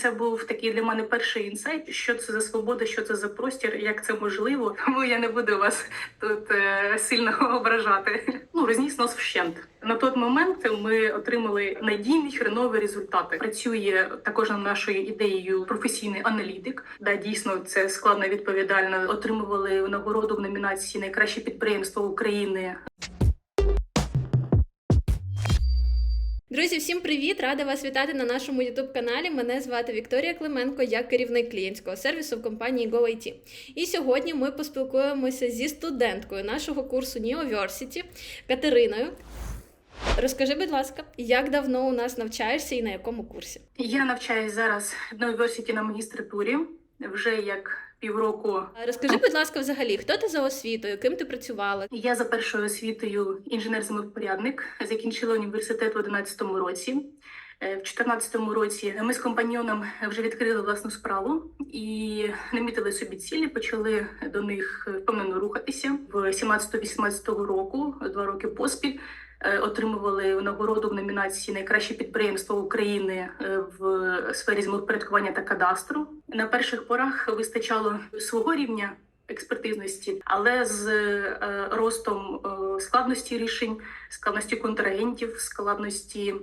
це був такий для мене перший інсайт, що це за свобода, що це за простір, як це можливо. Тому я не буду вас тут е, сильно ображати. Ну розніс нас вщент. На той момент ми отримали надійні хренові результати. Працює також над нашою ідеєю професійний аналітик. Да, дійсно це складно відповідально. Отримували нагороду в номінації Найкраще підприємство України Друзі, всім привіт! Рада вас вітати на нашому youtube каналі. Мене звати Вікторія Клименко, я керівник клієнтського сервісу в компанії GoIT. І сьогодні ми поспілкуємося зі студенткою нашого курсу Neoversity Катериною. Розкажи, будь ласка, як давно у нас навчаєшся і на якому курсі? Я навчаюсь зараз в університеті на магістратурі вже як півроку. Розкажи, будь ласка, взагалі, хто ти за освітою, ким ти працювала? Я за першою освітою інженер-землепорядник, закінчила університет в 11 році. Е, В 2014 році ми з компаньйоном вже відкрили власну справу і намітили собі цілі, почали до них впевнено рухатися. В 17-18 року, два роки поспіль, е, отримували нагороду в номінації Найкраще підприємство України е, в сфері землепорядкування та кадастру. На перших порах вистачало свого рівня експертизності, але з ростом складності рішень, складності контрагентів, складності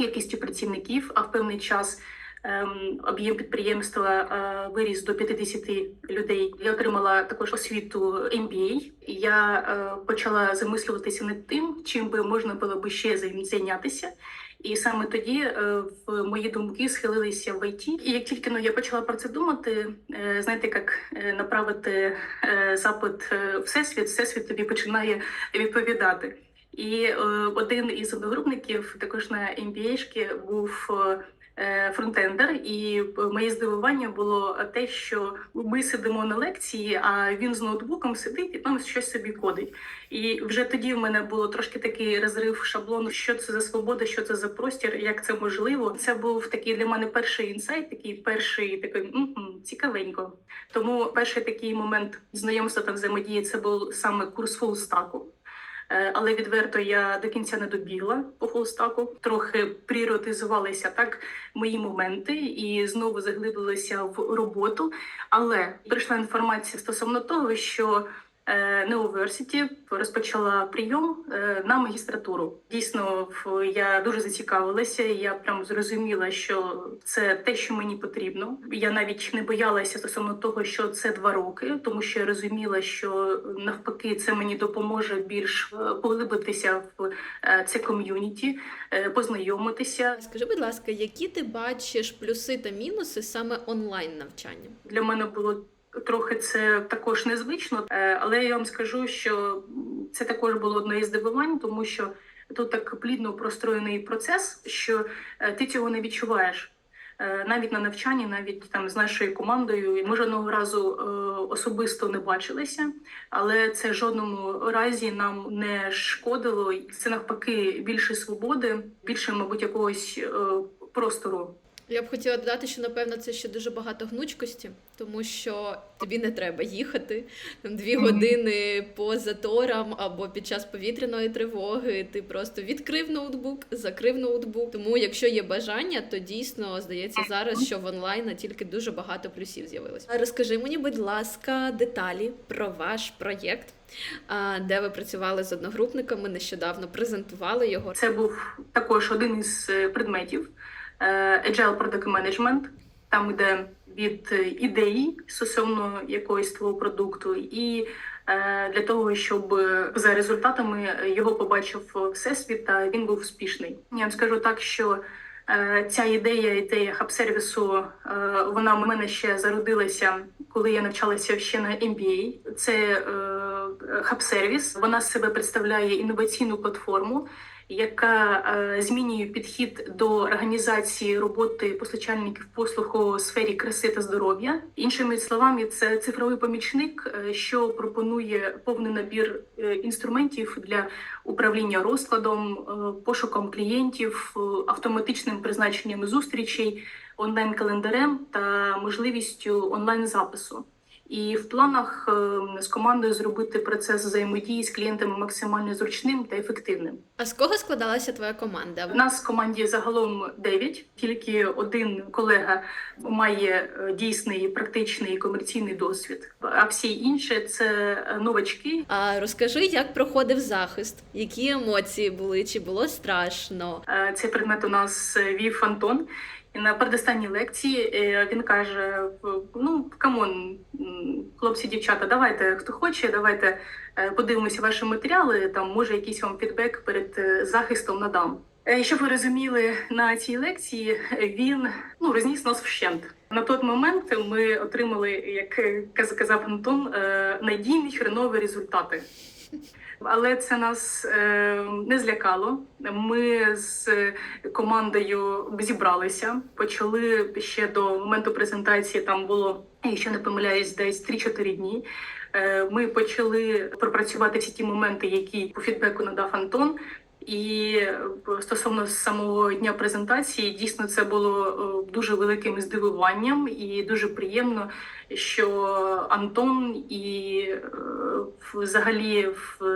кількістю працівників, а в певний час ем, об'єм підприємства е, виріс до 50 людей. Я отримала також освіту MBA. Я е, почала замислюватися над тим, чим би можна було би ще зайнятися. І саме тоді е, в мої думки схилилися в ІТ. І як тільки ну, я почала про це думати, знаєте, як направити запит всесвіт, всесвіт тобі починає відповідати. І е, один із одногрупників також на MBA-шки був е, фронтендер, і е, моє здивування було те, що ми сидимо на лекції, а він з ноутбуком сидить і там щось собі кодить. І вже тоді в мене було трошки такий розрив шаблону, що це за свобода, що це за простір, як це можливо. Це був такий для мене перший інсайт, такий перший такий «Мгм, цікавенько. Тому перший такий момент знайомства та взаємодії це був саме курс фулстаку. Е, Але відверто я до кінця не добігла по фулстаку. Трохи пріоритизувалися так мої моменти і знову заглибилися в роботу. Але прийшла інформація стосовно того, що е, Неоверсіті розпочала прийом е, на магістратуру. Дійсно, я дуже зацікавилася. Я прям зрозуміла, що це те, що мені потрібно. Я навіть не боялася стосовно того, що це два роки, тому що я розуміла, що навпаки це мені допоможе більш е, поглибитися в це ком'юніті, познайомитися. Скажи, будь ласка, які ти бачиш плюси та мінуси саме онлайн навчання? Для мене було трохи це також незвично, е, але я вам скажу, що це також було одне із здивувань, тому що тут так плідно простроєний процес, що е, ти цього не відчуваєш. Е, Навіть на навчанні, навіть там з нашою командою, ми жодного разу особисто не бачилися, але це жодному разі нам не шкодило. Це навпаки більше свободи, більше, мабуть, якогось простору Я б хотіла додати, що напевно це ще дуже багато гнучкості, тому що тобі не треба їхати там дві Мгм. години по заторам або під час повітряної тривоги. Ти просто відкрив ноутбук, закрив ноутбук. Тому, якщо є бажання, то дійсно здається зараз, що в онлайн тільки дуже багато плюсів з'явилось. Розкажи мені, будь ласка, деталі про ваш проєкт, де ви працювали з одногрупниками, нещодавно презентували його. Це був також один із е, предметів Agile Product Management, там йде від е, ідеї стосовно якогось твого продукту, і е, для того, щоб е, за результатами його побачив всесвіт, та він був успішний. Я вам скажу так, що е, ця ідея, ідея хаб-сервісу, е, вона в мене ще зародилася, коли я навчалася ще на MBA. Це е, хаб-сервіс. Вона себе представляє інноваційну платформу, яка е, змінює підхід до організації роботи постачальників послуг у сфері краси та здоров'я. Іншими словами, це цифровий помічник, е, що пропонує повний набір е, інструментів для управління розкладом, пошуком клієнтів, автоматичним призначенням зустрічей, онлайн-календарем та можливістю онлайн запису. І в планах е, з командою зробити процес взаємодії з клієнтами максимально зручним та ефективним. А з кого складалася твоя команда? В нас в команді загалом 9, тільки один колега має е, дійсний практичний комерційний досвід, а всі інші це е, новачки. А розкажи, як проходив захист, які емоції були, чи було страшно? Е, Цей предмет у нас вів Антон. І на передостанній лекції він каже: Ну камон, хлопці, дівчата, давайте хто хоче, давайте е, подивимося ваші матеріали. Там може якийсь вам фідбек перед е, захистом надам. Е, Щоб ви розуміли, на цій лекції він ну розніс нас вщент. На той момент ми отримали, як казав Антон, надійні хренові результати. Але це нас е, не злякало. Ми з командою зібралися, почали ще до моменту презентації. Там було, якщо не помиляюсь, десь 3-4 дні. Е, Ми почали пропрацювати всі ті моменти, які по фідбеку надав Антон. І е, стосовно самого дня презентації, дійсно це було е, дуже великим здивуванням і дуже приємно, що Антон і е, взагалі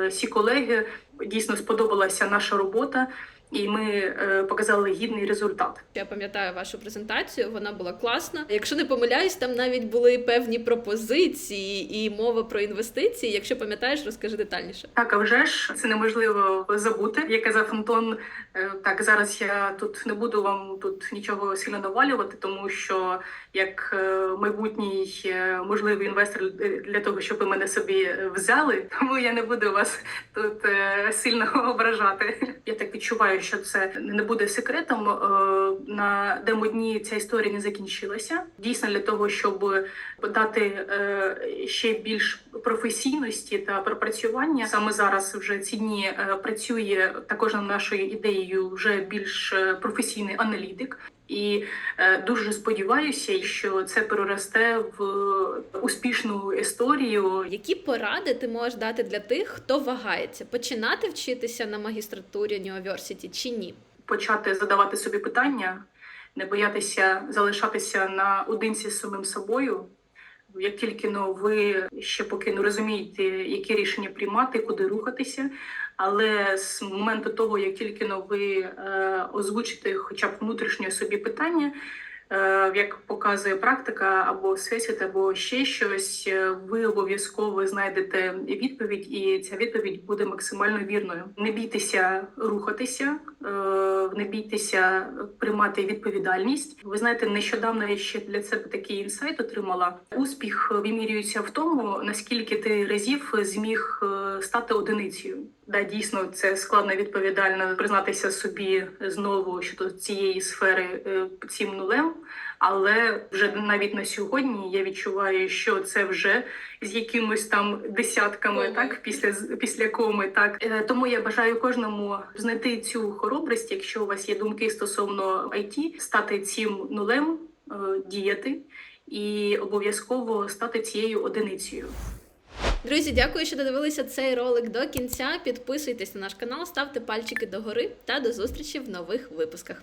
всі колеги дійсно сподобалася наша робота, і ми е, показали гідний результат. Я пам'ятаю вашу презентацію, вона була класна. Якщо не помиляюсь, там навіть були певні пропозиції і мова про інвестиції. Якщо пам'ятаєш, розкажи детальніше. Так, а вже ж це неможливо забути. Як казав Антон, е, так зараз я тут не буду вам тут нічого сильно навалювати, тому що як е, майбутній можливий інвестор для того, щоб ви мене собі взяли, тому я не буду вас тут сильно ображати. Я так відчуваю, що це не буде секретом. Е, На демо-дні ця історія не закінчилася. Дійсно, для того, щоб дати е, ще більш професійності та пропрацювання. Саме зараз вже ці дні е, працює також над нашою ідеєю вже більш професійний аналітик. І е, дуже сподіваюся, що це переросте в успішну історію. Які поради ти можеш дати для тих, хто вагається починати вчитися на магістратурі University чи ні? почати задавати собі питання, не боятися залишатися наодинці з самим собою. Як тільки ну, ви ще поки не розумієте, які рішення приймати, куди рухатися. Але з моменту того, як тільки ну, ви е, озвучите хоча б внутрішнє собі питання, як показує практика або всесвіт, або ще щось, е, ви обов'язково знайдете відповідь, і ця відповідь буде максимально вірною. Не бійтеся рухатися, е, не бійтеся приймати відповідальність. Ви знаєте, нещодавно я ще для себе такий інсайт отримала. Успіх вимірюється в тому, наскільки ти разів зміг е, стати одиницею. Да, дійсно, це складно відповідально признатися собі знову щодо цієї сфери е, цим нулем. Але вже навіть на сьогодні я відчуваю, що це вже з якимось там десятками, так після після коми. Так Е, тому я бажаю кожному знайти цю хоробрість, якщо у вас є думки стосовно IT, стати цим нулем, е, діяти і обов'язково стати цією одиницею. Друзі, дякую, що додивилися цей ролик до кінця. Підписуйтесь на наш канал, ставте пальчики догори та до зустрічі в нових випусках.